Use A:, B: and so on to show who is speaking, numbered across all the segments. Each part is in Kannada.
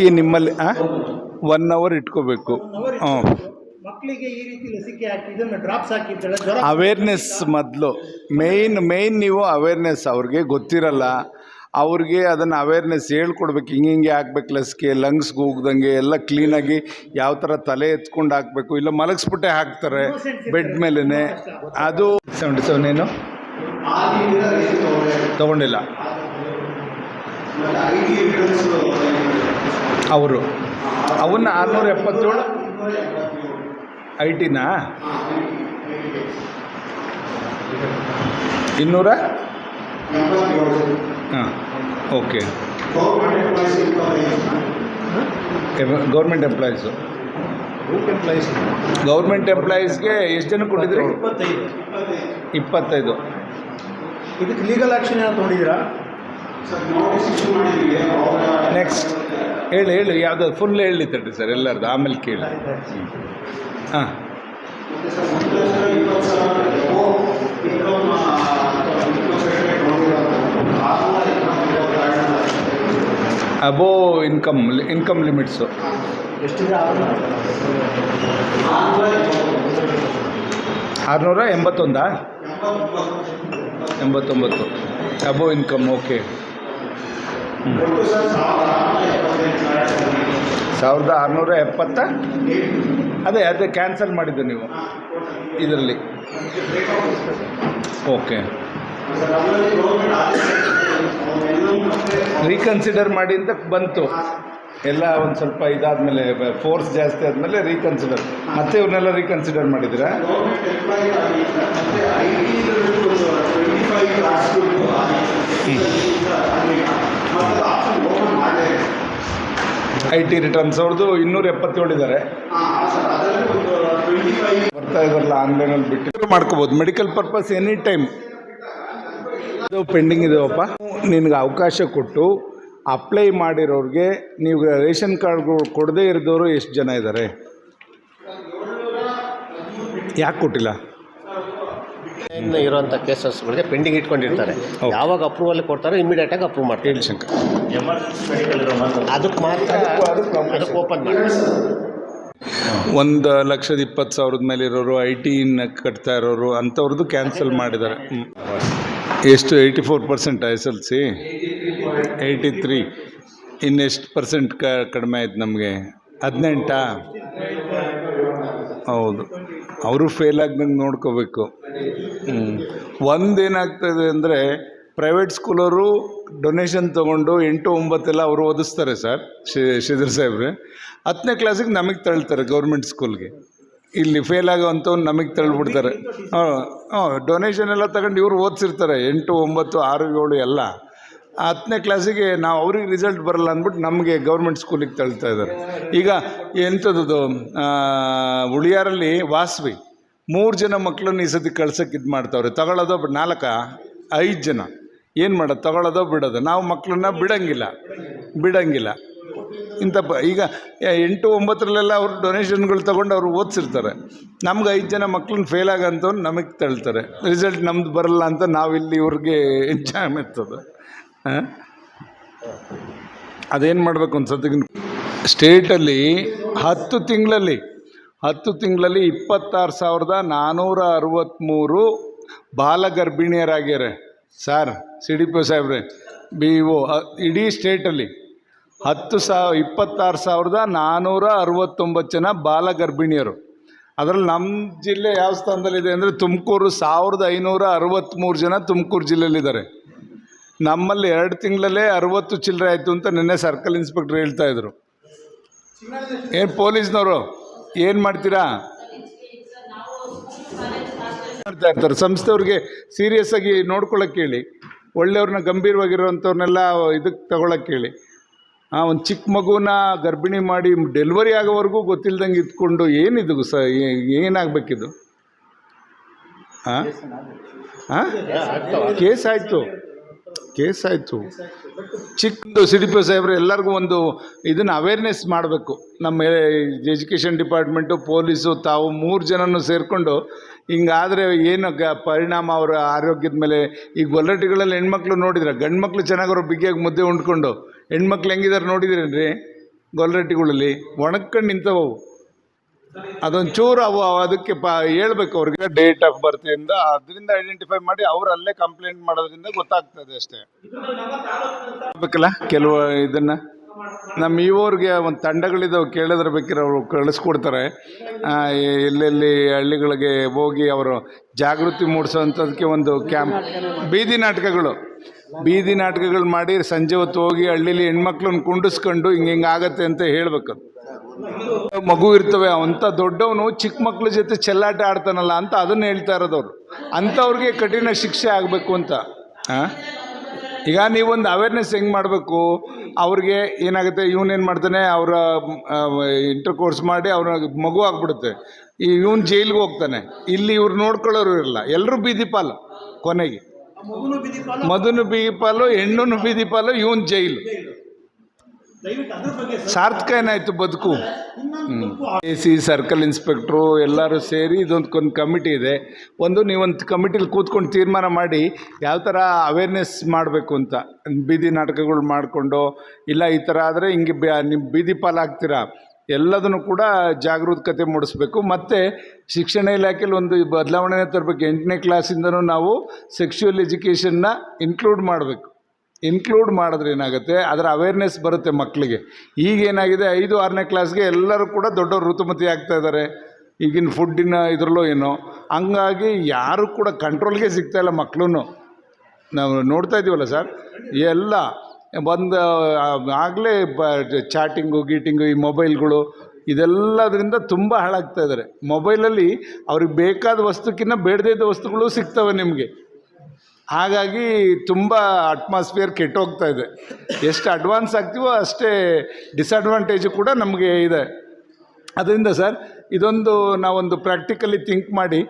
A: ಕಿ ನಿಮ್ಮಲ್ಲಿ ಒನ್ ಅವರ್ ಇಟ್ಕೋಬೇಕು. ಹ್ಞೂ
B: ಮಕ್ಕಳಿಗೆ ಈ ರೀತಿ ಲಸಿಕೆ ಹಾಕಿ ಇದನ್ನು ಡ್ರಾಪ್ಸ್ ಜ್ವರ
A: ಅವೇರ್ನೆಸ್ ಮೊದಲು. ಮೇಯ್ನ್ ಮೇಯ್ನ್ ನೀವು ಅವೇರ್ನೆಸ್ ಅವ್ರಿಗೆ ಗೊತ್ತಿರಲ್ಲ. ಅವ್ರಿಗೆ ಅದನ್ನು ಅವೇರ್ನೆಸ್ ಹೇಳ್ಕೊಡ್ಬೇಕು ಹಿಂಗೆ ಹಿಂಗೆ ಹಾಕ್ಬೇಕು ಲಸಿಕೆ ಲಂಗ್ಸ್ಗೆ ಹೋಗ್ದಂಗೆ ಎಲ್ಲ ಕ್ಲೀನಾಗಿ ಯಾವ ಥರ ತಲೆ ಎತ್ಕೊಂಡು ಹಾಕಬೇಕು ಇಲ್ಲ ಮಲಗಿಸ್ಬಿಟ್ಟೆ ಹಾಕ್ತಾರೆ ಬೆಡ್ ಮೇಲೇ ಅದು ಸೆವೆಂಟಿ ಸೆವೆನ್ ಏನು ತಗೊಂಡಿಲ್ಲ. ಅವರು. ಅವನ್ನ ಆರುನೂರ ಎಪ್ಪತ್ತೇಳು ಐ ಟಿನಾ ಇನ್ನೂರ? ಹಾಂ ಓಕೆ. Government employees. ಗೌರ್ಮೆಂಟ್ ಎಂಪ್ಲಾಯೀಸ್ಗೆ ಎಷ್ಟು ಜನ ಕೊಟ್ಟಿದ್ರಿ?
B: ಇಪ್ಪತ್ತೈದು.
A: ಇಪ್ಪತ್ತೈದು
B: ಇದಕ್ಕೆ ಲೀಗಲ್ ಆಕ್ಷನ್ ಏನಾದ್ರು ನೋಡಿದ್ದೀರಾ
A: ನೆಕ್ಸ್ಟ್ ಹೇಳಿ ಹೇಳಿ, ಯಾವುದು ಫುಲ್ ಹೇಳಿ ತಡ್ರಿ ಸರ್ ಎಲ್ಲರದ್ದು ಆಮೇಲೆ ಕೇಳಿ. ಹಾಂ. ಅಬೋ ಇನ್ಕಮ್ ಇನ್ಕಮ್ ಲಿಮಿಟ್ಸು ಆರುನೂರ ಎಂಬತ್ತೊಂದಾ? ಎಂಬತ್ತೊಂಬತ್ತು. ಅಬೋ ಇನ್ಕಮ್ ಓಕೆ ಸಾವಿರದ ಆರುನೂರ ಎಪ್ಪತ್ತ? ಅದೇ ಅದೇ ಕ್ಯಾನ್ಸಲ್ ಮಾಡಿದ್ದು ನೀವು. ಇದರಲ್ಲಿ. ಓಕೆ ರೀಕನ್ಸಿಡರ್ ಮಾಡಿ ಅಂತ ಬಂತು. ಎಲ್ಲ ಒಂದು ಸ್ವಲ್ಪ ಇದಾದಮೇಲೆ ಫೋರ್ಸ್ ಜಾಸ್ತಿ ಆದಮೇಲೆ ರೀಕನ್ಸಿಡರ್ ಮತ್ತೆ ಇವ್ರನ್ನೆಲ್ಲ ರೀಕನ್ಸಿಡರ್ ಮಾಡಿದ್ದೀರಾ? ಐ ಟಿ ರಿಟರ್ನ್ಸ್ ಅವ್ರದ್ದು ಇನ್ನೂರ ಎಪ್ಪತ್ತೇಳು ಇದ್ದಾರೆ ಬರ್ತಾ ಇದಾರಲ್ಲ ಆನ್ಲೈನಲ್ಲಿ ಬಿಟ್ಟು. ಮಾಡ್ಕೋಬೋದು. ಮೆಡಿಕಲ್ ಪರ್ಪಸ್ ಎನಿ ಟೈಮ್ ಇದು ಪೆಂಡಿಂಗ್ ಇದೆಯಪ್ಪ. ನಿನಗೆ ಅವಕಾಶ ಕೊಟ್ಟು ಅಪ್ಲೈ ಮಾಡಿರೋರಿಗೆ ನೀವು ರೇಷನ್ ಕಾರ್ಡ್ಗಳು ಕೊಡದೇ ಇರೋರು ಎಷ್ಟು ಜನ ಇದ್ದಾರೆ ಯಾಕೆ ಕೊಟ್ಟಿಲ್ಲ?
C: ಇನ್ನು ಇರುವಂಥ ಕೇಸಸ್ಗಳಿಗೆ ಪೆಂಡಿಂಗ್ ಇಟ್ಕೊಂಡಿರ್ತಾರೆ. ಯಾವಾಗ ಅಪ್ರೂವಲ್ ಕೊಡ್ತಾರೋ ಇಮಿಡಿಯೇಟ್ ಆಗಿ ಅಪ್ರೂವ್ ಮಾಡ್ತಾರೆ.
A: ಹೇಳಿ ಶಂಕರ್.
C: ಅದಕ್ಕೆ ಮಾತ್ರ ಅದಕ್ಕೆ ಓಪನ್ ಮಾಡಿ.
A: ಒಂದು ಲಕ್ಷದ ಇಪ್ಪತ್ತು ಸಾವಿರದ ಮೇಲೆ ಇರೋರು ಐ ಟಿನ ಕಟ್ತಾ ಇರೋರು ಅಂಥವ್ರದ್ದು ಕ್ಯಾನ್ಸಲ್ ಮಾಡಿದ್ದಾರೆ. ಎಷ್ಟು? Eighty four percent S L C eighty three ಇನ್ನೆಷ್ಟು ಪರ್ಸೆಂಟ್ ಕ ಕಡಿಮೆ ಆಯ್ತು ನಮಗೆ? ಹದಿನೆಂಟಾ? ಹೌದು. ಅವರು ಫೇಲ್ ಆಗ್ದಂಗೆ ನೋಡ್ಕೋಬೇಕು. ಒಂದೇನಾಗ್ತದೆ ಅಂದರೆ ಪ್ರೈವೇಟ್ ಸ್ಕೂಲವರು ಡೊನೇಷನ್ ತೊಗೊಂಡು ಎಂಟು ಒಂಬತ್ತೆಲ್ಲ ಅವರು ಓದಿಸ್ತಾರೆ ಸರ್ ಶ್ರೀಧರ್ ಸಾಹೇಬ್ರೆ. ಹತ್ತನೇ ಕ್ಲಾಸಿಗೆ ನಮಗೆ ತಳ್ತಾರೆ ಗೌರ್ಮೆಂಟ್ ಸ್ಕೂಲ್ಗೆ ಇಲ್ಲಿ ಫೇಲ್ ಆಗೋವಂಥವ್ನು ನಮಗೆ ತಳ್ಳಿಬಿಡ್ತಾರೆ ಹಾಂ ಹಾಂ ಡೊನೇಷನ್ ಎಲ್ಲ ತಗೊಂಡು ಇವರು ಓದಿಸಿರ್ತಾರೆ, ಎಂಟು, ಒಂಬತ್ತು, ಆರು, ಏಳು ಎಲ್ಲ. ಹತ್ತನೇ ಕ್ಲಾಸಿಗೆ ನಾವು ಅವ್ರಿಗೆ ರಿಸಲ್ಟ್ ಬರಲ್ಲ ಅಂದ್ಬಿಟ್ಟು ನಮಗೆ ಗೌರ್ಮೆಂಟ್ ಸ್ಕೂಲಿಗೆ ತಳ್ತಾ ಇದ್ದಾರೆ. ಈಗ ಎಂಥದ್ದು ಉಳಿಯಾರಲ್ಲಿ ವಾಸವಿ. ಮೂರು ಜನ ಮಕ್ಕಳನ್ನ ಈ ಸತಿ ಕಳ್ಸೋಕೆ ಇದು ಮಾಡ್ತಾವ್ರೆ. ತಗೊಳ್ಳೋದೋ ಬಿಡ ನಾಲ್ಕ, ಐದು ಜನ. ಏನು ಮಾಡೋದು ತಗೊಳ್ಳೋದೋ ಬಿಡೋದು. ನಾವು ಮಕ್ಕಳನ್ನ ಬಿಡಂಗಿಲ್ಲ. ಬಿಡಂಗಿಲ್ಲ. ಇಂಥ ಪ ಈಗ ಎಂಟು, ಒಂಬತ್ತರಲ್ಲೆಲ್ಲ ಅವರು ಡೊನೇಷನ್ಗಳು ತೊಗೊಂಡು ಅವ್ರು ಓದಿಸಿರ್ತಾರೆ. ನಮ್ಗೆ ಐದು ಜನ ಮಕ್ಳನ್ನ ಫೇಲ್ ನಮಗೆ ತಳ್ತಾರೆ. ರಿಸಲ್ಟ್ ನಮ್ದು ಬರಲ್ಲ ಅಂತ ನಾವಿಲ್ಲಿ ಇವ್ರಿಗೆ ಜಾಮ್ ಇರ್ತದೆ ಅದೇನು ಮಾಡಬೇಕು ಒಂದು ಸತಿಗೆ ಸ್ಟೇಟಲ್ಲಿ ಹತ್ತು ತಿಂಗಳಲ್ಲಿ ಹತ್ತು ತಿಂಗಳಲ್ಲಿ ಇಪ್ಪತ್ತಾರು ಸಾವಿರದ ನಾನ್ನೂರ ಅರವತ್ತ್ಮೂರು ಬಾಲಗರ್ಭಿಣಿಯರಾಗ್ಯಾರೆ. ಸರ್ ಸಿ ಡಿ ಪಿ ಸಾಹೇಬ್ರೆ, ಬಿ ಒ ಇಡೀ ಸ್ಟೇಟಲ್ಲಿ ಹತ್ತು ಸಾವಿರ ಇಪ್ಪತ್ತಾರು ಸಾವಿರದ ನಾನ್ನೂರ ಅರವತ್ತೊಂಬತ್ತು ಜನ ಬಾಲಗರ್ಭಿಣಿಯರು. ಅದರಲ್ಲಿ ನಮ್ಮ ಜಿಲ್ಲೆ ಯಾವ ಸ್ಥಾನದಲ್ಲಿದೆ ಅಂದರೆ ತುಮಕೂರು ಸಾವಿರದ ಐನೂರ ಅರವತ್ತ್ಮೂರು ಜನ ತುಮಕೂರು ಜಿಲ್ಲೆಯಲ್ಲಿದ್ದಾರೆ. ನಮ್ಮಲ್ಲಿ ಎರಡು ತಿಂಗಳಲ್ಲೇ ಅರವತ್ತು ಚಿಲ್ಲರೆ ಆಯಿತು ಅಂತ ನಿನ್ನೆ ಸರ್ಕಲ್ ಇನ್ಸ್ಪೆಕ್ಟರ್ ಹೇಳ್ತಾ ಇದ್ರು. ಏನು ಪೊಲೀಸ್ನವರು? ಏನು ಮಾಡ್ತೀರಾ? ಮಾಡ್ತಾ ಇರ್ತಾರೆ. ಸಂಸ್ಥೆಯವ್ರಿಗೆ ಸೀರಿಯಸ್ ಆಗಿ ನೋಡ್ಕೊಳಕ್ಕೆ ಹೇಳಿ ಒಳ್ಳೆಯವ್ರನ್ನ ಗಂಭೀರವಾಗಿರುವಂಥವ್ರನ್ನೆಲ್ಲ ಇದಕ್ಕೆ ತಗೊಳಕ್ಕೆ ಹೇಳಿ ಹಾಂ ಒಂದು ಚಿಕ್ಕ ಮಗುನ ಗರ್ಭಿಣಿ ಮಾಡಿ ಡೆಲಿವರಿ ಆಗೋವರೆಗೂ ಗೊತ್ತಿಲ್ದಂಗೆ ಇದ್ಕೊಂಡು ಏನಿದು ಸ ಏನಾಗಬೇಕಿದು? ಹಾಂ ಹಾಂ ಕೇಸ್ ಆಯಿತು. ಕೇಸ್ ಆಯಿತು ಚಿಕ್ಕದು ಸಿ ಡಿ ಪಿ ಸಾಹೇಬ್ರು ಎಲ್ಲರಿಗೂ ಒಂದು ಇದನ್ನು ಅವೇರ್ನೆಸ್ ಮಾಡಬೇಕು. ನಮ್ಮ ಎಜುಕೇಷನ್ ಡಿಪಾರ್ಟ್ಮೆಂಟು ಪೊಲೀಸು ತಾವು ಮೂರು ಜನನೂ ಸೇರಿಕೊಂಡು ಹಿಂಗಾದರೆ ಏನು ಗ, ಪರಿಣಾಮ ಅವರ ಆರೋಗ್ಯದ ಮೇಲೆ ಈ ಗೊಲ್ಲಟಿಗಳಲ್ಲಿ ಹೆಣ್ಮಕ್ಳು ನೋಡಿದ್ರೆ ಗಂಡು ಮಕ್ಳು ಚೆನ್ನಾಗಿರೋ ಬಿಗಿಯಾಗಿ ಮುದ್ದೆ ಉಂಡ್ಕೊಂಡು ಹೆಣ್ಮಕ್ಳು ಹೆಂಗಿದ್ದಾರೆ ರೀ ಗೊಲ್ಲರಟ್ಟಿಗಳಲ್ಲಿ ಒಣಗ್ಕೊಂಡು ನಿಂತವು. ಅದೊಂದು ಚೂರು ಅವು ಅದಕ್ಕೆ ಪ ಹೇಳ್ಬೇಕು ಅವ್ರಿಗೆ ಡೇಟ್ ಆಫ್ ಬರ್ತಿಂದ ಅದರಿಂದ ಐಡೆಂಟಿಫೈ ಮಾಡಿ ಅವ್ರು ಅಲ್ಲೇ ಕಂಪ್ಲೇಂಟ್ ಮಾಡೋದ್ರಿಂದ ಗೊತ್ತಾಗ್ತದೆ ಅಷ್ಟೇ. ಬೇಕಲ್ಲ ಕೆಲವು ಇದನ್ನ? ನಮ್ಮ ಇವ್ರಿಗೆ ಒಂದು ತಂಡಗಳಿದಾವೆ ಕೇಳಿದ್ರೆ ಬೇಕಿರೋ ಅವರು ಕಳಿಸ್ಕೊಡ್ತಾರೆ. ಎಲ್ಲೆಲ್ಲಿ ಹಳ್ಳಿಗಳಿಗೆ ಹೋಗಿ ಅವರು ಜಾಗೃತಿ ಮೂಡಿಸೋವಂಥದ್ದಕ್ಕೆ ಒಂದು ಕ್ಯಾಂಪ್. ಬೀದಿ ನಾಟಕಗಳು. ಬೀದಿ ನಾಟಕಗಳು ಮಾಡಿ ಸಂಜೆ ಹೊತ್ತು ಹೋಗಿ ಹಳ್ಳಿಲಿ ಹೆಣ್ಮಕ್ಳನ್ನ ಕುಂಡಿಸ್ಕೊಂಡು ಹಿಂಗೆ ಹಿಂಗೆ ಆಗತ್ತೆ ಅಂತ ಹೇಳ್ಬೇಕು ಮಗು ಇರ್ತವೆ ಅಂತ ದೊಡ್ಡವನು ಚಿಕ್ಕ ಮಕ್ಕಳ ಜೊತೆ ಚೆಲ್ಲಾಟ ಆಡ್ತಾನಲ್ಲ ಅಂತ ಅದನ್ನ ಹೇಳ್ತಾ ಇರೋದವ್ರು. ಅಂಥವ್ರಿಗೆ ಕಠಿಣ ಶಿಕ್ಷೆ ಆಗಬೇಕು ಅಂತ. ಹಾಂ ಈಗ ನೀವೊಂದು ಅವೇರ್ನೆಸ್ ಹೆಂಗೆ ಮಾಡಬೇಕು? ಅವ್ರಿಗೆ ಏನಾಗುತ್ತೆ ಇವನೇನು ಮಾಡ್ತಾನೆ ಅವರ ಇಂಟರ್ ಕೋರ್ಸ್ ಮಾಡಿ ಅವ್ರ ಮಗು ಆಗ್ಬಿಡುತ್ತೆ. ಈ ಇವನು ಜೈಲಿಗೆ ಹೋಗ್ತಾನೆ. ಇಲ್ಲಿ ಇವ್ರು ನೋಡ್ಕೊಳ್ಳೋರು ಇರಲ್ಲ. ಎಲ್ಲರೂ ಬೀದಿ ಪಾಲು ಕೊನೆಗೆ. ಮಧುನು ಬೀದಿ ಪಾಲು? ಹೆಣ್ಣು ಬೀದಿ ಪಾಲು ಇವನ್ ಜೈಲು
B: ದಯವಿಟ್ಟು ಅದ್ರ ಬಗ್ಗೆ ಸರ್
A: ಸಾರ್ಥಕ ಏನಾಯ್ತು ಬದುಕು? ಎ ಸಿ ಸರ್ಕಲ್ ಇನ್ಸ್ಪೆಕ್ಟ್ರು ಎಲ್ಲರೂ ಸೇರಿ ಇದೊಂದು ಒಂದು ಕಮಿಟಿ ಇದೆ. ಒಂದು ನೀವೊಂದು ಕಮಿಟಿಲಿ ಕೂತ್ಕೊಂಡು ತೀರ್ಮಾನ ಮಾಡಿ ಯಾವ ಥರ ಅವೇರ್ನೆಸ್ ಮಾಡಬೇಕು ಅಂತ. ಬೀದಿ ನಾಟಕಗಳು ಮಾಡಿಕೊಂಡು ಇಲ್ಲ ಈ ಥರ ಆದರೆ ಹಿಂಗೆ ಬ್ಯಾ ನಿಮ್ಮ ಬೀದಿ ಪಾಲಾಗ್ತೀರಾ? ಎಲ್ಲದನ್ನು ಕೂಡ ಜಾಗರೂಕತೆ ಮೂಡಿಸ್ಬೇಕು. ಮತ್ತು ಶಿಕ್ಷಣ ಇಲಾಖೆಯಲ್ಲಿ ಒಂದು ಬದಲಾವಣೆ ತರಬೇಕು. ಎಂಟನೇ ಕ್ಲಾಸಿಂದನೂ ನಾವು ಸೆಕ್ಷುವಲ್ ಎಜುಕೇಷನ್ನ ಇನ್ಕ್ಲೂಡ್ ಮಾಡಬೇಕು. ಇನ್ಕ್ಲೂಡ್ ಮಾಡಿದ್ರೆ ಏನಾಗುತ್ತೆ? ಅದರ ಅವೇರ್ನೆಸ್ ಬರುತ್ತೆ ಮಕ್ಕಳಿಗೆ ಈಗ ಏನಾಗಿದೆ? ಐದು, ಆರನೇ ಕ್ಲಾಸ್ಗೆ ಎಲ್ಲರೂ ಕೂಡ ದೊಡ್ಡವರು ಋತುಮತಿ ಆಗ್ತಾ ಇದ್ದಾರೆ ಈಗಿನ ಫುಡ್ಡಿನ ಇದರಲ್ಲೂ ಏನೋ. ಹಂಗಾಗಿ ಯಾರು ಕೂಡ ಕಂಟ್ರೋಲ್ಗೆ ಸಿಗ್ತಾ ಇಲ್ಲ ಮಕ್ಕಳು ನಾವು ನೋಡ್ತಾ ಇದ್ದೀವಲ್ಲ ಸರ್ ಎಲ್ಲ. ಬಂದು ಆಗಲೇ ಬ ಚಾಟಿಂಗು ಗೀಟಿಂಗು ಈ ಮೊಬೈಲ್ಗಳು ಇದೆಲ್ಲದರಿಂದ ತುಂಬ ಹಾಳಾಗ್ತಾ ಇದ್ದಾರೆ ಮೊಬೈಲಲ್ಲಿ ಅವ್ರಿಗೆ ಬೇಕಾದ ವಸ್ತುಕ್ಕಿಂತ ಬೇಡದೇ ಇದ್ದ ವಸ್ತುಗಳು ಸಿಗ್ತವೆ ನಿಮಗೆ. ಹಾಗಾಗಿ ತುಂಬ ಅಟ್ಮಾಸ್ಫಿಯರ್ ಕೆಟ್ಟೋಗ್ತಾ ಇದೆ. ಎಷ್ಟು ಅಡ್ವಾನ್ಸ್ ಆಗ್ತೀವೋ ಅಷ್ಟೇ ಡಿಸಡ್ವಾಂಟೇಜು ಕೂಡ ನಮಗೆ ಇದೆ. ಅದರಿಂದ ಸರ್ ಇದೊಂದು ನಾವೊಂದು ಪ್ರಾಕ್ಟಿಕಲಿ ಥಿಂಕ್ ಮಾಡಿ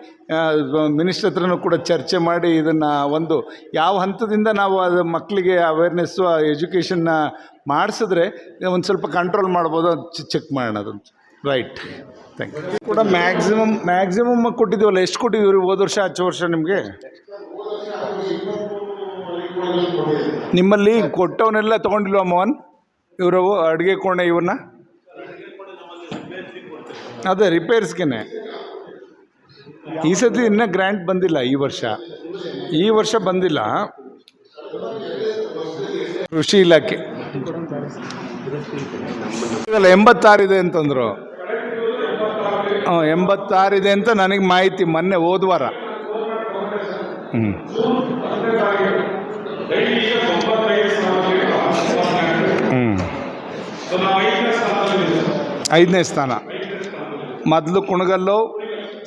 A: ಮಿನಿಸ್ಟ್ರ್ ಹತ್ರನೂ ಕೂಡ ಚರ್ಚೆ ಮಾಡಿ ಇದನ್ನು ಒಂದು ಯಾವ ಹಂತದಿಂದ ನಾವು ಅದು ಮಕ್ಕಳಿಗೆ ಅವೇರ್ನೆಸ್ಸು ಎಜುಕೇಷನ್ನ ಮಾಡಿಸಿದ್ರೆ ಒಂದು ಸ್ವಲ್ಪ ಕಂಟ್ರೋಲ್ ಮಾಡ್ಬೋದು ಅದು ಚೆಕ್ ಮಾಡೋಣ ಅದಂತ ರೈಟ್ ಥ್ಯಾಂಕ್ ಯು ಕೂಡ ಮ್ಯಾಕ್ಸಿಮಮ್ ಮ್ಯಾಕ್ಸಿಮಮ್ ಕೊಟ್ಟಿದ್ದೀವಲ್ಲ, ಎಷ್ಟು ಕೊಟ್ಟಿದ್ದೀವಿ ಹೋದ ವರ್ಷ ಹತ್ತು ವರ್ಷ ನಿಮಗೆ? ನಿಮ್ಮಲ್ಲಿ ಕೊಟ್ಟವನ್ನೆಲ್ಲ ತಗೊಂಡಿಲ್ವಾ ಮೋಹನ್? ಇವರು ಅಡುಗೆ ಕೋಣೆ ಇವನ್ನ ಅದೇ ರಿಪೇರ್ಸ್ಗೆ ಈ ಸತಿ ಇನ್ನೂ ಗ್ರ್ಯಾಂಟ್ ಬಂದಿಲ್ಲ ಈ ವರ್ಷ. ಈ ವರ್ಷ ಬಂದಿಲ್ಲ. ಕೃಷಿ ಇಲಾಖೆ. ಎಂಬತ್ತಾರು ಇದೆ ಅಂತಂದರು. ಹಾಂ ಎಂಬತ್ತಾರಿದೆ ಅಂತ ನನಗೆ ಮಾಹಿತಿ ಮೊನ್ನೆ ಹೋದ್ವಾರ ಹ್ಞೂ ಹ್ಞೂ ಐದನೇ ಸ್ಥಾನ. ಮೊದಲು ಕುಣಗಲ್ಲು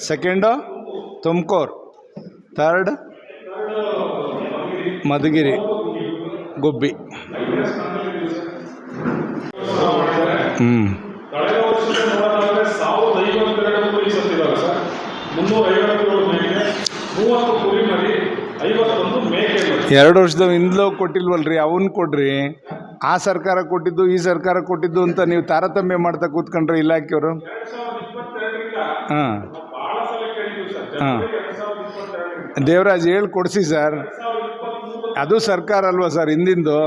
A: ಸೆಕೆಂಡು ತುಮಕೂರು ಥರ್ಡ್ ಮಧುಗಿರಿ ಗುಬ್ಬಿ. ಹ್ಞೂ
D: ಕಳೆದ ವರ್ಷದ ನೋಡೋದಾದ್ರೆ ಸಾವಿರದ ಐವತ್ತೆರಡು ಕುರಿ ಸತ್ತಿದ್ದಾರೆ ಸರ್ ಮುನ್ನೂರ ಐವತ್ತೇಳು ಮೇಕೆ ಮೂವತ್ತು ಕುರಿ ಮರಿ ಐವತ್ತೊಂದು ಮೇಕೆ ಮರಿ
A: ಎರಡು ವರ್ಷದ ಹಿಂದ್ಲೋ ಕೊಟ್ಟಿಲ್ವಲ್ರಿ ಅವನ್ನ ಕೊಡ್ರಿ. ಆ ಸರ್ಕಾರ ಕೊಟ್ಟಿದ್ದು, ಈ ಸರ್ಕಾರ ಕೊಟ್ಟಿದ್ದು ಅಂತ ನೀವು ತಾರತಮ್ಯ ಮಾಡ್ತಾ ಕೂತ್ಕೊಂಡ್ರೆ ಇಲಾಖೆಯವರು ಹಾಂ. ಹಾಂ. ದೇವರಾಜ್ ಹೇಳಿ ಕೊಡಿಸಿ ಸರ್. ಅದು ಸರ್ಕಾರ ಅಲ್ವಾ ಸರ್ ಹಿಂದಿಂದು?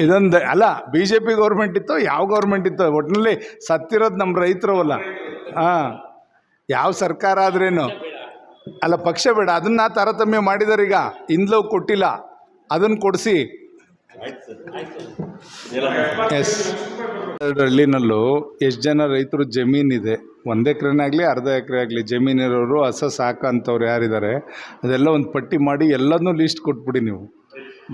A: ಇದೊಂದು ಅಲ್ಲ ಬಿ ಜೆ ಪಿ ಗೌರ್ಮೆಂಟ್ ಇತ್ತು ಯಾವ ಗೌರ್ಮೆಂಟ್ ಇತ್ತು ಒಟ್ಟಿನಲ್ಲಿ ಸತ್ತಿರೋದು ನಮ್ಮ ರೈತರು ಅಲ್ಲ. ಹಾಂ. ಯಾವ ಸರ್ಕಾರ ಆದ್ರೇನು? ಅಲ್ಲ, ಪಕ್ಷ ಬೇಡ. ಅದನ್ನ ತಾರತಮ್ಯ ಮಾಡಿದಾರೆ ಈಗ. ಇಂದ್ಲವ್ ಕೊಟ್ಟಿಲ್ಲ. ಅದನ್ನು ಕೊಡಿಸಿ. ಎಸ್ ಹಳ್ಳಿನಲ್ಲೂ ಎಷ್ಟು ಜನ ರೈತರು ಜಮೀನಿದೆ ಒಂದು ಎಕರೆನೇ ಅರ್ಧ ಎಕರೆ ಆಗಲಿ ಜಮೀನಿರೋರು ಹಸ ಸಾಕಂಥವ್ರು ಯಾರಿದ್ದಾರೆ ಅದೆಲ್ಲ ಒಂದು ಪಟ್ಟಿ ಮಾಡಿ ಎಲ್ಲದನ್ನೂ ಲೀಸ್ಟ್ ಕೊಟ್ಬಿಡಿ ನೀವು.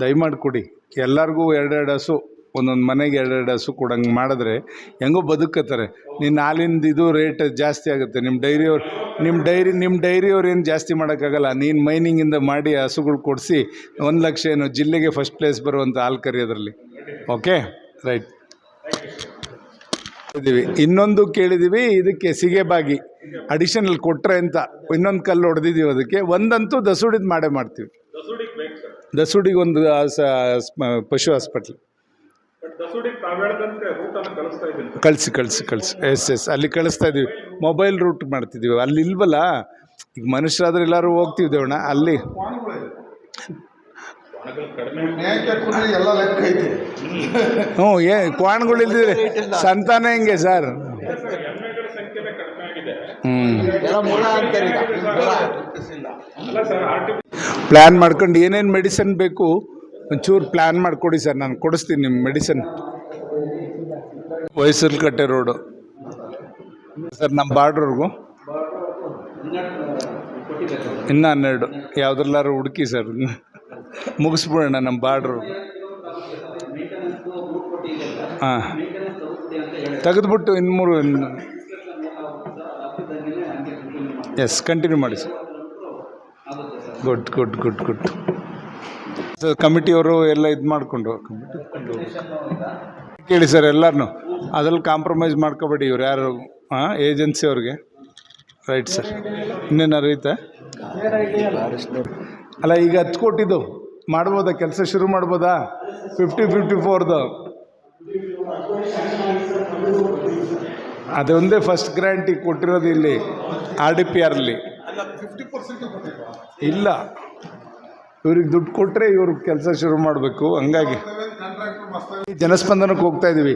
A: ದಯಮಾಡಿ ಕೊಡಿ. ಎಲ್ಲರಿಗೂ ಎರಡೆರಡು ಹಸು. ಒಂದೊಂದು ಮನೆಗೆ ಎರಡೆರಡು ಹಸು ಕೊಡಂಗೆ ಮಾಡಿದ್ರೆ ಹೆಂಗೋ ಬದುಕತ್ತಾರೆ. ನಿನ್ನ ಹಾಲಿಂದ ಇದು ರೇಟ್ ಜಾಸ್ತಿ ಆಗುತ್ತೆ. ನಿಮ್ಮ ಡೈರಿಯವ್ರು ನಿಮ್ಮ ಡೈರಿ ನಿಮ್ಮ ಡೈರಿಯವ್ರು ಏನು ಜಾಸ್ತಿ ಮಾಡೋಕ್ಕಾಗಲ್ಲ. ನೀನು ಮೈನಿಂಗಿಂದ ಮಾಡಿ ಹಸುಗಳು ಕೊಡಿಸಿ ಒಂದು ಲಕ್ಷ ಏನು ಜಿಲ್ಲೆಗೆ ಫಸ್ಟ್ ಪ್ಲೇಸ್ ಬರುವಂಥ ಹಾಲು ಕರಿಯೋದ್ರಲ್ಲಿ ಓಕೆ ರೈಟ್ ಇದ್ದೀವಿ ಇನ್ನೊಂದು ಕೇಳಿದ್ದೀವಿ ಇದಕ್ಕೆ ಸಿಗೆಬಾಗಿ ಅಡಿಷನಲ್ ಕೊಟ್ಟರೆ ಅಂತ ಇನ್ನೊಂದು ಕಲ್ಲು ಹೊಡೆದಿದ್ದೀವಿ ಅದಕ್ಕೆ. ಒಂದಂತೂ ದಸೂಡಿದ ಮಾಡೇ ಮಾಡ್ತೀವಿ.
D: ದಸುಡಿಗೆ
A: ಒಂದು ಪಶು ಹಾಸ್ಪಿಟ್ಲ್. ಕಳಿಸಿ ಕಳಿಸಿ ಕಳಿಸಿ. ಎಸ್ ಎಸ್ ಅಲ್ಲಿ ಕಳಿಸ್ತಾ ಇದ್ದೀವಿ ಮೊಬೈಲ್ ರೂಟ್ ಮಾಡ್ತಿದ್ದೀವಿ ಅಲ್ಲಿ ಇಲ್ವಲ್ಲ? ಈಗ ಮನುಷ್ಯರಾದ್ರೆ ಎಲ್ಲರೂ ಹೋಗ್ತೀವಿ ದೇವಣ್ಣ. ಅಲ್ಲಿ.
E: ಮೇಕೆ ಕುರಿ ಎಲ್ಲ ಲೆಕ್ಕ ಐತಿ.
A: ಹ್ಞೂ ಏ ಕ್ವಾಣ್ಗಳಿಲ್ದಿದ್ರೆ ಸಂತಾನ ಹೆಂಗೆ ಸರ್
D: ಎಮ್ಮೆಗಳ ಸಂಖ್ಯೆನೇ ಕಡಿಮೆ ಆಗಿದೆ.
A: ಹ್ಞೂ ಪ್ಲ್ಯಾನ್ ಮಾಡ್ಕೊಂಡು ಏನೇನು ಮೆಡಿಸನ್ ಬೇಕು ಒಂಚೂರು ಪ್ಲ್ಯಾನ್ ಮಾಡಿಕೊಡಿ ಸರ್ ನಾನು ಕೊಡಿಸ್ತೀನಿ ನಿಮ್ಮ ಮೆಡಿಸಿನ್ ವಯಸ್ಸಲ್ಲಿ ಕಟ್ಟೆ ರೋಡು ಸರ್ ನಮ್ಮ ಬಾರ್ಡ್ರಿಗೂ ಇನ್ನೂ ಹನ್ನೆರಡು. ಯಾವುದ್ರಲ್ಲಾರು ಹುಡುಕಿ ಸರ್. ಮುಗಿಸ್ಬಿಡೋಣ ನಮ್ಮ ಬಾರ್ಡ್ರು ಹಾಂ. ತೆಗೆದ್ಬಿಟ್ಟು ಇನ್ನು ಎಸ್ ಕಂಟಿನ್ಯೂ ಮಾಡಿ sir. Good good good good ಕಮಿಟಿಯವರು ಎಲ್ಲ ಇದು ಮಾಡಿಕೊಂಡು. ಕೇಳಿ ಸರ್ ಎಲ್ಲರನ್ನು ಅದ್ರಲ್ಲಿ ಕಾಂಪ್ರಮೈಸ್ ಮಾಡ್ಕೋಬೇಡಿ ಇವ್ರು, ಯಾರು ಹಾಂ ಏಜೆನ್ಸಿ ಅವ್ರಿಗೆ. ರೈಟ್ ಸರ್ ಇನ್ನೇನಾರು ಐತೆ? ಅಲ್ಲ, ಈಗ ಹತ್ತು ಕೋಟಿದು ಮಾಡ್ಬೋದಾ? ಕೆಲಸ ಶುರು ಮಾಡ್ಬೋದಾ? ಫಿಫ್ಟಿ ಫಿಫ್ಟಿ ಫೋರ್ದು ಅದೊಂದೇ ಫಸ್ಟ್ ಗ್ರ್ಯಾಂಟಿ ಕೊಟ್ಟಿರೋದು ಇಲ್ಲಿ ಆರ್ ಡಿ ಪಿ ಆರಲ್ಲಿ ಇಲ್ಲ. ಇವ್ರಿಗೆ ದುಡ್ಡು ಕೊಟ್ಟರೆ ಇವ್ರ ಕೆಲಸ ಶುರು ಮಾಡಬೇಕು. ಹಂಗಾಗಿ ಜನಸ್ಪಂದನಕ್ಕೆ ಹೋಗ್ತಾ ಇದ್ದೀವಿ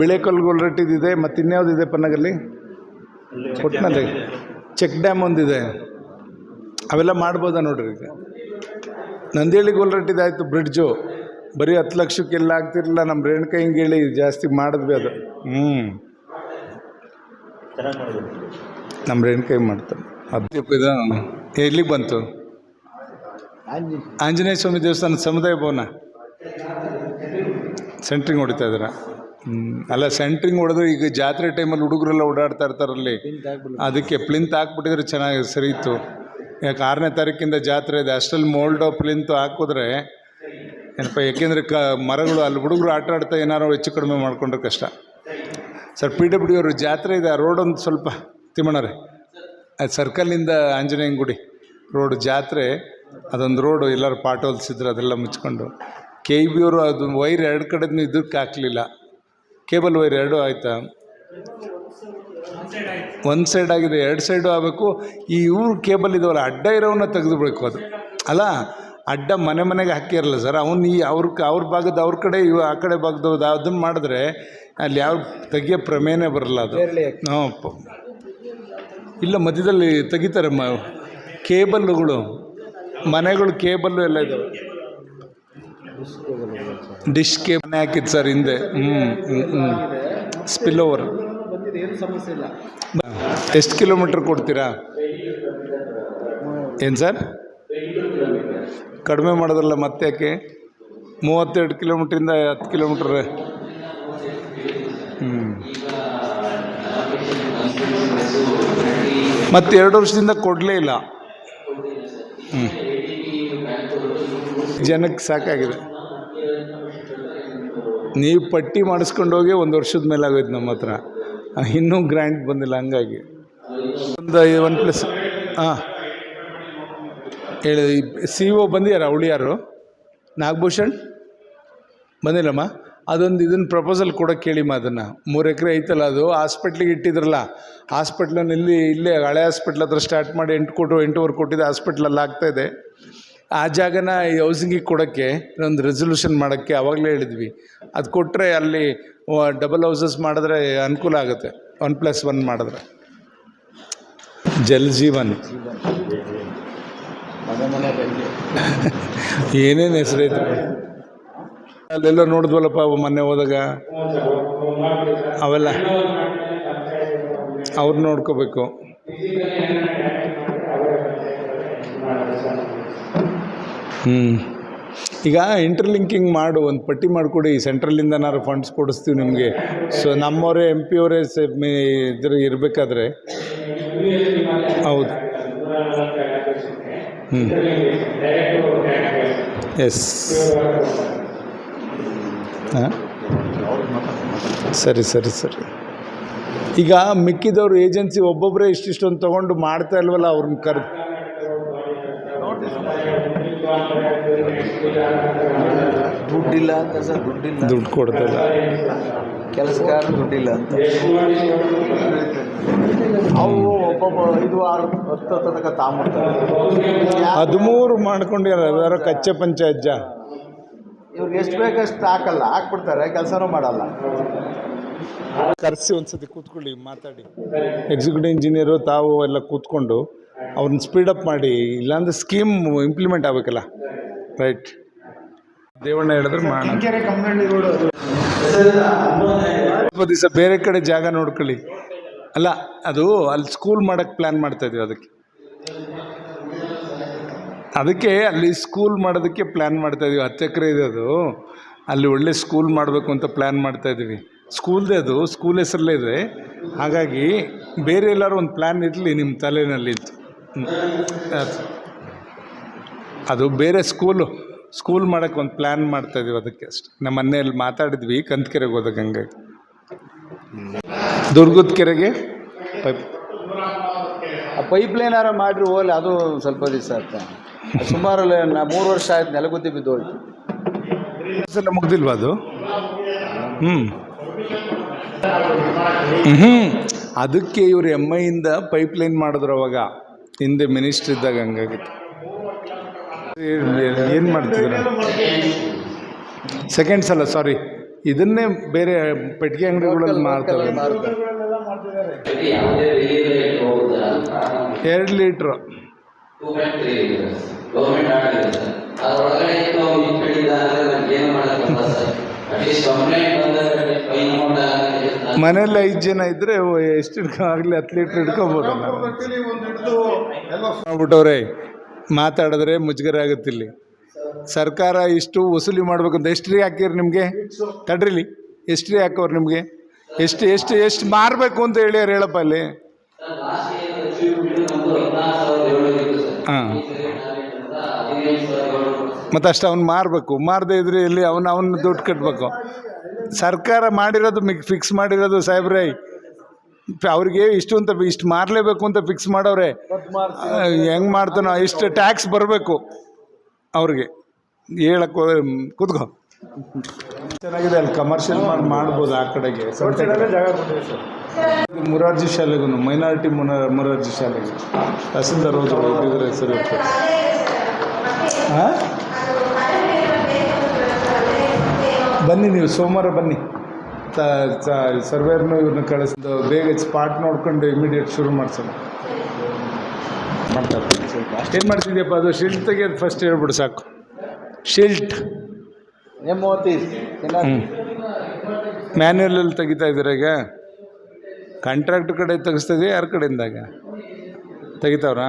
A: ಬಿಳೆಕಲ್ಲು ರಟ್ಟಿದ್ದಿದೆ ಮತ್ತು ಇನ್ಯಾವುದಿದೆ ಪನ್ನಗಲ್ಲಿ? ಒಟ್ಟಿನಲ್ಲಿ ಚೆಕ್ ಡ್ಯಾಮ್ ಒಂದಿದೆ. ಅವೆಲ್ಲ ಮಾಡ್ಬೋದಾ ನೋಡ್ರಿ ಈಗ. ನಂದೇಳಿ ಆಯಿತು ಬ್ರಿಡ್ಜು. ಬರೀ ಹತ್ತು ಲಕ್ಷಕ್ಕೆಲ್ಲ ಆಗ್ತಿರಲಿಲ್ಲ ನಮ್ಮ ರೇಣುಕ ಹಿಂಗೆ ಹೇಳಿ ಜಾಸ್ತಿ ಮಾಡಿದ್ವಿ ಅದು. ಹ್ಞೂ ನಮ್ಮ ರೇಣುಕೈ ಮಾಡ್ತಾರೆ ಅದು ಇದು ಎಲ್ಲಿಗೆ ಬಂತು? ಆಂಜನೇಯ ಸ್ವಾಮಿ ದೇವಸ್ಥಾನ ಸಮುದಾಯ ಭವನ. ಸೆಂಟ್ರಿಂಗ್ ಹೊಡಿತಾ ಇದ್ದೀರಾ. ಅಲ್ಲ ಸೆಂಟ್ರಿಂಗ್ ಹೊಡೆದ್ರೆ ಈಗ ಜಾತ್ರೆ ಟೈಮಲ್ಲಿ ಹುಡುಗರೆಲ್ಲ ಓಡಾಡ್ತಾ ಇರ್ತಾರಲ್ಲಿ, ಅದಕ್ಕೆ ಪ್ಲಿಂತ್ ಹಾಕ್ಬಿಟ್ಟಿದ್ರೆ ಚೆನ್ನಾಗಿ ಸರಿ ಇತ್ತು. ಯಾಕೆ ಆರನೇ ತಾರೀಕಿಂದ ಜಾತ್ರೆ ಇದೆ, ಅಷ್ಟರಲ್ಲಿ ಮೋಲ್ಡೋ ಪ್ಲಿಂತ್ ಹಾಕಿದ್ರೆ ಏನಪ್ಪ, ಏಕೆಂದರೆ ಕ, ಮರಗಳು, ಅಲ್ಲಿ ಹುಡುಗರು ಆಟ ಆಡ್ತಾ ಏನಾರು ಹೆಚ್ಚು ಕಡಿಮೆ ಮಾಡಿಕೊಂಡ್ರೆ ಕಷ್ಟ. ಸರ್ ಪಿ ಡಬ್ಲ್ಯೂ ಅವರು ಜಾತ್ರೆ ಇದೆ, ಆ ರೋಡ್ ಒಂದು ಸ್ವಲ್ಪ ತಿಮ್ಮಣ್ಣರೇ ಅದು ಸರ್ಕಲ್ಲಿಂದ ಆಂಜನೇಯನ ಗುಡಿ ರೋಡ್ ಜಾತ್ರೆ. ಅದೊಂದು ರೋಡು ಎಲ್ಲರೂ ಪಾಟ್ ಹೊಲಿಸಿದ್ರು ಅದೆಲ್ಲ ಮುಚ್ಕೊಂಡು. ಕೆ ಇ ಬಿ ಅವರು ಅದು ವೈರ್ ಎರಡು ಕಡೆದು ಇದಕ್ಕೆ ಹಾಕಲಿಲ್ಲ. ಕೇಬಲ್ ವೈರ್ ಎರಡು ಆಯಿತಾ? ಒಂದು ಸೈಡ್ ಆಗಿದೆ ಎರಡು ಸೈಡು ಆಗಬೇಕು. ಈ ಇವ್ರು ಕೇಬಲ್ ಇದಾವಲ್ಲ ಅಡ್ಡ ಇರೋವನ್ನ ತೆಗೆದುಬಿಡ್ಬೇಕು ಅದು. ಅಲ್ಲ ಅಡ್ಡ ಮನೆ ಮನೆಗೆ ಹಾಕಿರಲ್ಲ ಸರ್ ಅವ್ನು ಈ ಅವ್ರ ಅವ್ರ ಭಾಗದ ಅವ್ರ ಕಡೆ ಇವ ಆ ಕಡೆ ಭಾಗದ ಅದನ್ನು ಮಾಡಿದ್ರೆ ಅಲ್ಲಿ ಯಾವ ತೆಗಿಯೋ ಪ್ರಮೇಯನೇ ಬರಲ್ಲ ಅದು. ಹಾಂ ಇಲ್ಲ ಮಧ್ಯದಲ್ಲಿ ತೆಗಿತಾರೆ ಮ ಕೇಬಲ್ಗಳು. ಮನೆಗಳು ಕೇಬಲ್ಲು ಎಲ್ಲ ಇದಾವೆ. ಡಿಶ್ ಕೇಬಲ್ ಹಾಕಿದ್ ಸರ್ ಹಿಂದೆ. ಹ್ಞೂ ಹ್ಞೂ ಹ್ಞೂ ಸ್ಪಿಲ್ ಓವರ್ ಎಷ್ಟು ಕಿಲೋಮೀಟ್ರ್ ಕೊಡ್ತೀರಾ? ಏನು ಸರ್? ಕಡಿಮೆ ಮಾಡೋದಲ್ಲ ಮತ್ತೆ ಯಾಕೆ? ಮೂವತ್ತೆರಡು ಕಿಲೋಮೀಟ್ರಿಂದ ಹತ್ತು ಕಿಲೋಮೀಟ್ರ್. ಹ್ಞೂ ಮತ್ತೆ ಎರಡು ವರ್ಷದಿಂದ ಕೊಡಲೇ ಇಲ್ಲ. ಹ್ಞೂ ಜನಕ್ಕೆ ಸಾಕಾಗಿದೆ. ನೀವು ಪಟ್ಟಿ ಮಾಡಿಸ್ಕೊಂಡೋಗಿ ಒಂದು ವರ್ಷದ ಮೇಲೆ ಆಗೋಯ್ತು ನಮ್ಮ ಹತ್ರ. ಇನ್ನೂ ಗ್ರ್ಯಾಂಡ್ ಬಂದಿಲ್ಲ ಹಂಗಾಗಿ. ಒಂದು ಒನ್ ಪ್ಲಸ್, ಹಾಂ. ಹೇಳಿ, ಸಿ ಒ ಬಂದಿಯಾರ ಉಳಿಯಾರು ನಾಗಭೂಷಣ್? ಬಂದಿಲ್ಲಮ್ಮ? ಅದೊಂದು ಇದನ್ನು ಪ್ರಪೋಸಲ್ ಕೊಡೋಕ್ಕೆ ಕೇಳಿಮ್ಮ ಅದನ್ನು. ಮೂರು ಎಕರೆ ಐತಲ್ಲ ಅದು. ಹಾಸ್ಪಿಟ್ಲಿಗೆ ಇಟ್ಟಿದ್ರಲ್ಲ. ಹಾಸ್ಪಿಟ್ಲನ್ನು ಇಲ್ಲಿ ಹಳೆ ಹಾಸ್ಪಿಟ್ಲ್ ಹತ್ರ ಸ್ಟಾರ್ಟ್ ಮಾಡಿ ಎಂಟು ಕೊಟ್ಟು ಎಂಟೂವರೆ ಕೋಟಿದ ಹಾಸ್ಪಿಟ್ಲಲ್ಲಿ ಆಗ್ತಾಯಿದೆ ಆ ಜಾಗನ ಈ ಹೌಸಿಂಗಿಗೆ ಕೊಡೋಕ್ಕೆ ಒಂದು ರೆಸೊಲ್ಯೂಷನ್ ಮಾಡೋಕ್ಕೆ ಆವಾಗಲೇ ಹೇಳಿದ್ವಿ. ಅದು ಕೊಟ್ಟರೆ ಅಲ್ಲಿ ಡಬಲ್ ಹೌಸಸ್ ಮಾಡಿದ್ರೆ ಅನುಕೂಲ ಆಗುತ್ತೆ. ಒನ್ ಪ್ಲಸ್ ಒನ್ ಮಾಡಿದ್ರೆ. ಜಲ್ ಜೀವನ್. ಏನೇನು ಹೆಸರೈತೆ ಅಲ್ಲೆಲ್ಲ ನೋಡಿದ್ವಲ್ಲಪ್ಪ ಮೊನ್ನೆ ಹೋದಾಗ? ಅವೆಲ್ಲ. ಅವ್ರು ನೋಡ್ಕೋಬೇಕು. ಹ್ಞೂ ಈಗ ಇಂಟರ್ಲಿಂಕಿಂಗ್ ಮಾಡು, ಒಂದು ಪಟ್ಟಿ ಮಾಡಿಕೊಡಿ. ಸೆಂಟ್ರಲಿಂದನಾರು ಫಂಡ್ಸ್ ಕೊಡಿಸ್ತೀವಿ ನಿಮಗೆ. ಸೊ ನಮ್ಮವರೇ ಎಂ ಪಿ ಅವರೇ ಇದ್ರ ಇರಬೇಕಾದ್ರೆ. ಹೌದು. ಹ್ಞೂ ಎಸ್ ಹಾಂ? ಸರಿ ಸರಿ ಸರಿ. ಈಗ ಮಿಕ್ಕಿದವರು ಏಜೆನ್ಸಿ ಒಬ್ಬೊಬ್ಬರೇ ಇಷ್ಟಿಷ್ಟೊಂದು ತೊಗೊಂಡು ಮಾಡ್ತಾ ಇಲ್ವಲ್ಲ ಅವ್ರನ್ನ ಕರೆದು
E: ದುಡ್ಡಿಲ್ಲ ಅಂತ ಸರ್ ದುಡ್ಡಿಲ್ಲ
A: ದುಡ್ಡು ಕೊಡ್ತಲ್ಲ.
E: ಕೆಲಸಗಾರ ದುಡ್ಡಿಲ್ಲ ಅಂತ. ಅವು ಒಬ್ಬೊಬ್ಬ ಐದು ಆರು ಹತ್ತು ತನಕ ತಾಂಬಿಡ್ತಾರೆ
A: ಹದಿಮೂರು ಮಾಡ್ಕೊಂಡಿರೋ ಯಾರೋ ಕಚ್ಚೆ ಪಂಚ ಅಜ್ಜ
E: ಇವ್ರಿಗೆ ಎಷ್ಟು ಬೇಕಷ್ಟು ಹಾಕಲ್ಲ ಹಾಕ್ಬಿಡ್ತಾರೆ ಕೆಲಸನೂ ಮಾಡಲ್ಲ.
A: ಕರೆಸಿ ಒಂದ್ಸತಿ ಕೂತ್ಕೊಳ್ಳಿ ಮಾತಾಡಿ. ಎಕ್ಸಿಕ್ಯೂಟಿವ್ ಇಂಜಿನಿಯರು ತಾವು ಎಲ್ಲ ಕೂತ್ಕೊಂಡು ಅವ್ರನ್ನ ಸ್ಪೀಡಪ್ ಮಾಡಿ ಇಲ್ಲಾಂದ್ರೆ ಸ್ಕೀಮ್ ಇಂಪ್ಲಿಮೆಂಟ್ ಆಗಬೇಕಲ್ಲ. ರೈಟ್ ದೇವಣ್ಣ ಹೇಳಿದ್ರೆ ಸ್ವಲ್ಪ ದಿವಸ ಬೇರೆ ಕಡೆ ಜಾಗ ನೋಡ್ಕೊಳ್ಳಿ. ಅಲ್ಲ ಅದು ಅಲ್ಲಿ ಸ್ಕೂಲ್ ಮಾಡೋಕ್ಕೆ ಪ್ಲ್ಯಾನ್ ಮಾಡ್ತಾ ಇದೀವಿ ಅದಕ್ಕೆ. ಅದಕ್ಕೆ ಅಲ್ಲಿ ಸ್ಕೂಲ್ ಮಾಡೋದಕ್ಕೆ ಪ್ಲ್ಯಾನ್ ಮಾಡ್ತಾ ಇದೀವಿ ಹತ್ತು ಎಕರೆ ಇದೆ ಅದು. ಅಲ್ಲಿ ಒಳ್ಳೆ ಸ್ಕೂಲ್ ಮಾಡಬೇಕು ಅಂತ ಪ್ಲ್ಯಾನ್ ಮಾಡ್ತಾ ಇದೀವಿ ಸ್ಕೂಲ್ದೇ ಅದು ಸ್ಕೂಲ್ ಹೆಸರಲ್ಲೇ ಇದೆ. ಹಾಗಾಗಿ ಬೇರೆ ಎಲ್ಲರೂ ಒಂದು ಪ್ಲ್ಯಾನ್ ಇರಲಿ ನಿಮ್ಮ ತಲೆಯಲ್ಲಿ. ಅದು ಬೇರೆ ಸ್ಕೂಲು ಸ್ಕೂಲ್ ಮಾಡೋಕ್ಕೆ ಒಂದು ಪ್ಲ್ಯಾನ್ ಮಾಡ್ತಾ ಇದೀವಿ ಅದಕ್ಕೆ ಅಷ್ಟೆ. ನಮ್ಮ ಮನೆಯಲ್ಲಿ ಮಾತಾಡಿದ್ವಿ ಕಂತ್ಕೆರೆಗೆ ಹೋದಾಗ ಹಂಗಾಗಿ. ದುರ್ಗದ ಕೆರೆಗೆ ಪೈಪ್
E: ಆ ಪೈಪ್ ಲೈನ್ ಯಾರ ಮಾಡ್ರಿ ಹೋಗ್ಲಿ ಅದು ಸ್ವಲ್ಪ ದಿವಸ ಆಯ್ತು. ಸುಮಾರು ನಾ ಮೂರು ವರ್ಷ ಆಯ್ತು ನೆಲಗುದ್ದಿ ಬಿದ್ದೋಯ್ತು.
A: ಸಲ ಮುಗ್ದಿಲ್ವಾ ಅದು? ಹ್ಞೂ ಹ್ಞೂ ಅದಕ್ಕೆ ಇವರು ಎಂ ಐಯಿಂದ ಪೈಪ್ ಲೈನ್ ಮಾಡಿದ್ರು ಅವಾಗ. ಹಿಂದೆ ಮಿನಿಸ್ಟ್ರ್ ಇದ್ದಾಗ ಹಂಗಾಗಿತ್ತು. ಏನು ಮಾಡ್ತಿದ್ರು? ಸೆಕೆಂಡ್ಸ್ ಅಲ್ಲ ಸಾರಿ ಇದನ್ನೇ ಬೇರೆ ಪೆಟ್ಟಿಗೆ ಅಂಗಡಿಗಳಲ್ಲಿ ಮಾರ್ತಾರೆ. ಎರಡು ಲೀಟ್ರು.
F: ಮನೆಯಲ್ಲಿ ನಾವು
A: ಮನೇಲಿ ಐದು ಜನ ಇದ್ರೆ ಎಷ್ಟು ಹಿಡ್ಕೊ ಆಗಲಿ ಹತ್ತು ಲೀಟ್ರ್ ನಾವು. ಮಾಡ್ಬಿಟ್ಟವ್ರೆ ಮಾತಾಡಿದ್ರೆ ಮುಜುಗರ ಆಗುತ್ತೆ ಇಲ್ಲಿ. ಸರ್ಕಾರ ಇಷ್ಟು ವಸೂಲಿ ಮಾಡ್ಬೇಕಂತ ಎಷ್ಟು ರೀ ಹಾಕಿರಿ ನಿಮಗೆ? ತಡ್ರಿಲಿ. ಎಷ್ಟು ರೀ ಹಾಕೋರು ನಿಮಗೆ? ಎಷ್ಟು ಎಷ್ಟು ಎಷ್ಟು ಮಾರಬೇಕು ಅಂತ ಹೇಳ್ಯಾರ ಹೇಳಪ್ಪ ಅಲ್ಲಿ. ಹಾಂ. ಮತ್ತು ಅಷ್ಟು ಅವ್ನು ಮಾರಬೇಕು. ಮಾರದೇ ಇದ್ರೆ ಇಲ್ಲಿ ಅವನು ಅವನು ದುಡ್ಡು ಕಟ್ಟಬೇಕು ಸರ್ಕಾರ ಮಾಡಿರೋದು ಮಿಕ್ ಫಿಕ್ಸ್ ಮಾಡಿರೋದು ಸಾಹೇಬ್ರೇ. ಅವ್ರಿಗೆ ಇಷ್ಟು ಅಂತ ಇಷ್ಟು ಮಾರಲೇಬೇಕು ಅಂತ ಫಿಕ್ಸ್ ಮಾಡವ್ರೆ ಹೆಂಗೆ ಮಾಡ್ತಾನೋ ಇಷ್ಟು ಟ್ಯಾಕ್ಸ್ ಬರಬೇಕು ಅವ್ರಿಗೆ. ಹೇಳಕ್ಕೆ ಹೋದ್ರೆ ಕೂತ್ಕೋ. ಚೆನ್ನಾಗಿದೆ ಅಲ್ಲಿ ಕಮರ್ಷಿಯಲ್ ಮಾಡಿ ಮಾಡ್ಬೋದು ಆ ಕಡೆಗೆ. ಮುರಾರ್ಜಿ ಶಾಲೆಗೂ ಮೈನಾರಿಟಿ ಮುನ ಮುರಾರ್ಜಿ ಶಾಲೆಗೆ. ತಹಸೀಲ್ದಾರ್ ಹೋದ್ರು ಹೋಗಿದ್ರೆ ಸರಿ ಹಾಂ ಬನ್ನಿ ನೀವು ಸೋಮವಾರ ಬನ್ನಿ. ಸರ್ವೇರ್ನು ಇವ್ರನ್ನ ಕಳಿಸಿದ್ದು ಬೇಗ ಸ್ಪಾಟ್ ನೋಡ್ಕೊಂಡು ಇಮಿಡಿಯೇಟ್ ಶುರು ಮಾಡ್ಸೋಣ. ಮಾಡ್ತಾರೆ ಏನು ಮಾಡ್ತಿದ್ಯಪ್ಪ ಅದು? ಶಿಲ್ಟ್ ತೆಗಿಯೋದು ಫಸ್ಟ್ ಹೇಳ್ಬಿಡು ಸಾಕು. ಶಿಲ್ಟ್ ಮ್ಯಾನ್ಯಲಲ್ಲಿ ತೆಗಿತಾ ಇದ್ದೀರಾ ಈಗ? ಕಾಂಟ್ರಾಕ್ಟ್ ಕಡೆ ತೆಗಿಸ್ತಾ ಇದೆಯಾ ಯಾರ ಕಡೆಯಿಂದಾಗ? ತೆಗಿತಾವ್ರಾ?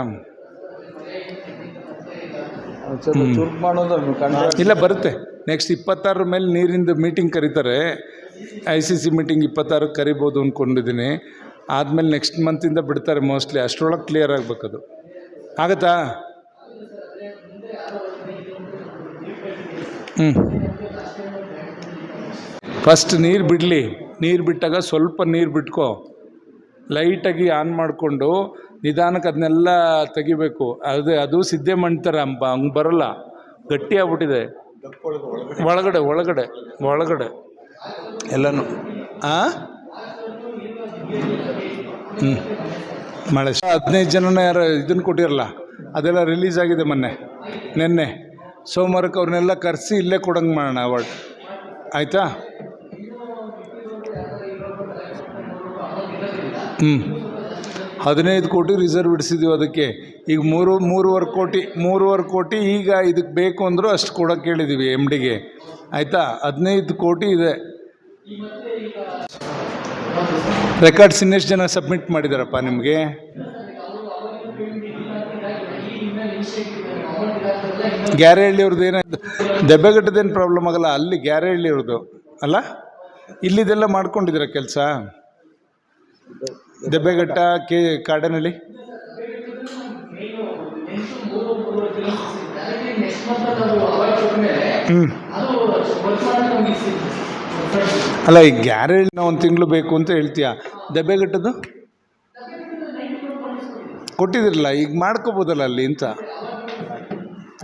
A: ಇಲ್ಲ ಬರುತ್ತೆ. ನೆಕ್ಸ್ಟ್ ಇಪ್ಪತ್ತಾರರ ಮೇಲೆ ನೀರಿಂದು ಮೀಟಿಂಗ್ ಕರೀತಾರೆ. ಐ ಸಿ ಸಿ ಮೀಟಿಂಗ್ ಇಪ್ಪತ್ತಾರಕ್ಕೆ ಕರಿಬೋದು ಅಂದ್ಕೊಂಡಿದ್ದೀನಿ ಆದಮೇಲೆ ನೆಕ್ಸ್ಟ್ ಮಂತಿಂದ ಬಿಡ್ತಾರೆ ಮೋಸ್ಟ್ಲಿ ಅಷ್ಟರೊಳಗೆ ಕ್ಲಿಯರ್ ಆಗಬೇಕದು. ಆಗತ್ತಾ? ಹ್ಞೂ ಫಸ್ಟ್ ನೀರು ಬಿಡಲಿ. ನೀರು ಬಿಟ್ಟಾಗ ಸ್ವಲ್ಪ ನೀರು ಬಿಟ್ಕೋ. ಲೈಟಾಗಿ ಆನ್ ಮಾಡಿಕೊಂಡು ನಿಧಾನಕ್ಕೆ ಅದನ್ನೆಲ್ಲ ತೆಗಿಬೇಕು. ಅದು ಅದು ಸಿದ್ದೆ ಮಾಡ್ತಾರೆ ಅಂಬ, ಹಂಗೆ ಬರೋಲ್ಲ. ಗಟ್ಟಿ ಆಗ್ಬಿಟ್ಟಿದೆ. ಒಳಗಡೆ ಒಳಗಡೆ ಒಳಗಡೆ. ಎಲ್ಲನೂ. ಆ? ಹ್ಞೂ ಮಳೆ. ಹದಿನೈದು ಜನನ ಯಾರು ಇದನ್ನು ಕೊಟ್ಟಿರಲ್ಲ, ಅದೆಲ್ಲ ರಿಲೀಸ್ ಆಗಿದೆ ಮೊನ್ನೆ, ನಿನ್ನೆ. ಸೋಮವಾರಕ್ಕೆ ಅವ್ರನ್ನೆಲ್ಲ ಕರೆಸಿ ಇಲ್ಲೇ ಕೊಡಂಗೆ ಮಾಡೋಣ ಅವಾರ್ಡ್ ಆಯಿತಾ? ಹ್ಞೂ ಹದಿನೈದು ಕೋಟಿ ರಿಸರ್ವ್ ಇಡಿಸಿದ್ದೀವಿ ಅದಕ್ಕೆ. ಈಗ ಮೂರು, ಮೂರುವರೆ ಕೋಟಿ ಮೂರುವರೆ ಕೋಟಿ ಈಗ ಇದಕ್ಕೆ ಬೇಕು ಅಂದರೂ ಅಷ್ಟು ಕೊಡೋಕೆ ಹೇಳಿದ್ದೀವಿ ಎಂ ಡಿಗೆ ಆಯಿತಾ? ಹದಿನೈದು ಕೋಟಿ ಇದೆ. ರೆಕಾರ್ಡ್ಸ್ ಇನ್ನೆಷ್ಟು ಜನ ಸಬ್ಮಿಟ್ ಮಾಡಿದಾರಪ್ಪ ನಿಮಗೆ? ಗ್ಯಾರೇಹಳ್ಳಿಯವ್ರದ್ದು ಏನಾಯ್ತು ದೆಬ್ಬೆಗಟ್ಟದೇನು ಪ್ರಾಬ್ಲಮ್ ಆಗಲ್ಲ? ಅಲ್ಲಿ ಗ್ಯಾರೇಹಳ್ಳಿಯವ್ರದ್ದು, ಅಲ್ಲ? ಇಲ್ಲಿದೆಲ್ಲ ಮಾಡ್ಕೊಂಡಿದ್ದೀರ ಕೆಲಸ? ದೆಬ್ಬೆಘಟ್ಟ ಕೆ, ಕಾಡನಹಳ್ಳಿ? ಹ್ಞೂ ಅಲ್ಲ, ಈ ಗ್ಯಾರೇಜ್ನ ಒಂದು ತಿಂಗಳು ಬೇಕು ಅಂತ ಹೇಳ್ತೀಯ? ದೆಬ್ಬೆಘಟ್ಟದ್ದು ಕೊಟ್ಟಿದ್ರಲ್ಲ, ಈಗ ಮಾಡ್ಕೋಬೋದಲ್ಲ ಅಲ್ಲಿ ಅಂತ?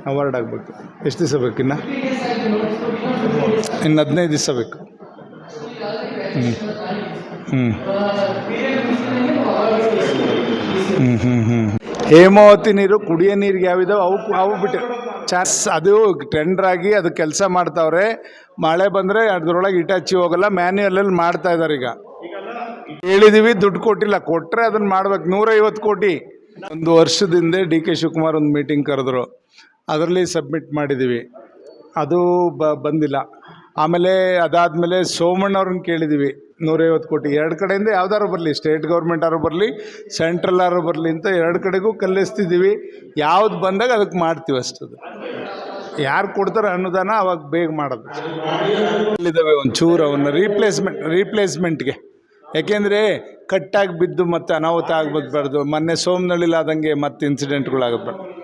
A: ಅವಾರ್ಡ್ ಆಗಬೇಕು. ಎಷ್ಟು ದಿವಸ ಬೇಕು ಇನ್ನು? ಇನ್ನು ಹದಿನೈದು ದಿವಸ ಬೇಕು. ಹ್ಞೂ ಹ್ಞೂ ಹ್ಞೂ ಹ್ಞೂ ಹ್ಞೂ ಹೇಮಾವತಿ ನೀರು ಕುಡಿಯೋ ನೀರಿಗೆ ಯಾವಿದಾವೆ ಅವು ಅವು ಬಿಟ್ಟು ಚಾನ್ಸ್ ಅದು ಟೆಂಡರ್ ಆಗಿ ಅದು ಕೆಲಸ ಮಾಡ್ತಾವ್ರೆ. ಮಳೆ ಬಂದರೆ ಅದ್ರೊಳಗೆ ಇಟಾಚಿ ಹೋಗಲ್ಲ ಮ್ಯಾನ್ಯಲಲ್ಲಿ ಮಾಡ್ತಾ ಇದ್ದಾರೆ ಈಗ. ಹೇಳಿದೀವಿ, ದುಡ್ಡು ಕೊಟ್ಟಿಲ್ಲ. ಕೊಟ್ಟರೆ ಅದನ್ನು ಮಾಡ್ಬೇಕು. ನೂರೈವತ್ತು ಕೋಟಿ. ಒಂದು ವರ್ಷದಿಂದ ಡಿ ಕೆ ಶಿವಕುಮಾರ್ ಒಂದು ಮೀಟಿಂಗ್ ಕರೆದ್ರು. ಅದರಲ್ಲಿ ಸಬ್ಮಿಟ್ ಮಾಡಿದ್ದೀವಿ ಅದು ಬಂದಿಲ್ಲ. ಆಮೇಲೆ ಅದಾದಮೇಲೆ ಸೋಮಣ್ಣವ್ರನ್ನ ಕೇಳಿದ್ದೀವಿ ನೂರೈವತ್ತು ಕೋಟಿ. ಎರಡು ಕಡೆಯಿಂದ ಯಾವ್ದಾದ್ರು ಬರಲಿ, ಸ್ಟೇಟ್ ಗೌರ್ಮೆಂಟ್ ಆರು ಬರಲಿ, ಸೆಂಟ್ರಲ್ ಆರು ಬರಲಿ ಅಂತ ಎರಡು ಕಡೆಗೂ ಕಲ್ಲಿಸ್ತಿದ್ದೀವಿ ಯಾವ್ದು ಬಂದಾಗ ಅದಕ್ಕೆ ಮಾಡ್ತೀವಿ ಅಷ್ಟದು ಯಾರು ಕೊಡ್ತಾರೆ ಅನುದಾನ ಅವಾಗ ಬೇಗ ಮಾಡೋದು. ಇದ್ದಾವೆ ಒಂಚೂರು ಅವನ್ನ ರೀಪ್ಲೇಸ್ಮೆಂಟ್ ರೀಪ್ಲೇಸ್ಮೆಂಟ್ಗೆ ಯಾಕೆಂದರೆ ಕಟ್ಟಾಗಿ ಬಿದ್ದು ಮತ್ತೆ ಅನಾಹುತ ಆಗಬಾರ್ದು. ಮೊನ್ನೆ ಸೋಮನಳ್ಳಿಲಾದಂಗೆ ಮತ್ತೆ ಇನ್ಸಿಡೆಂಟ್ಗಳಾಗಬಾರ್ದು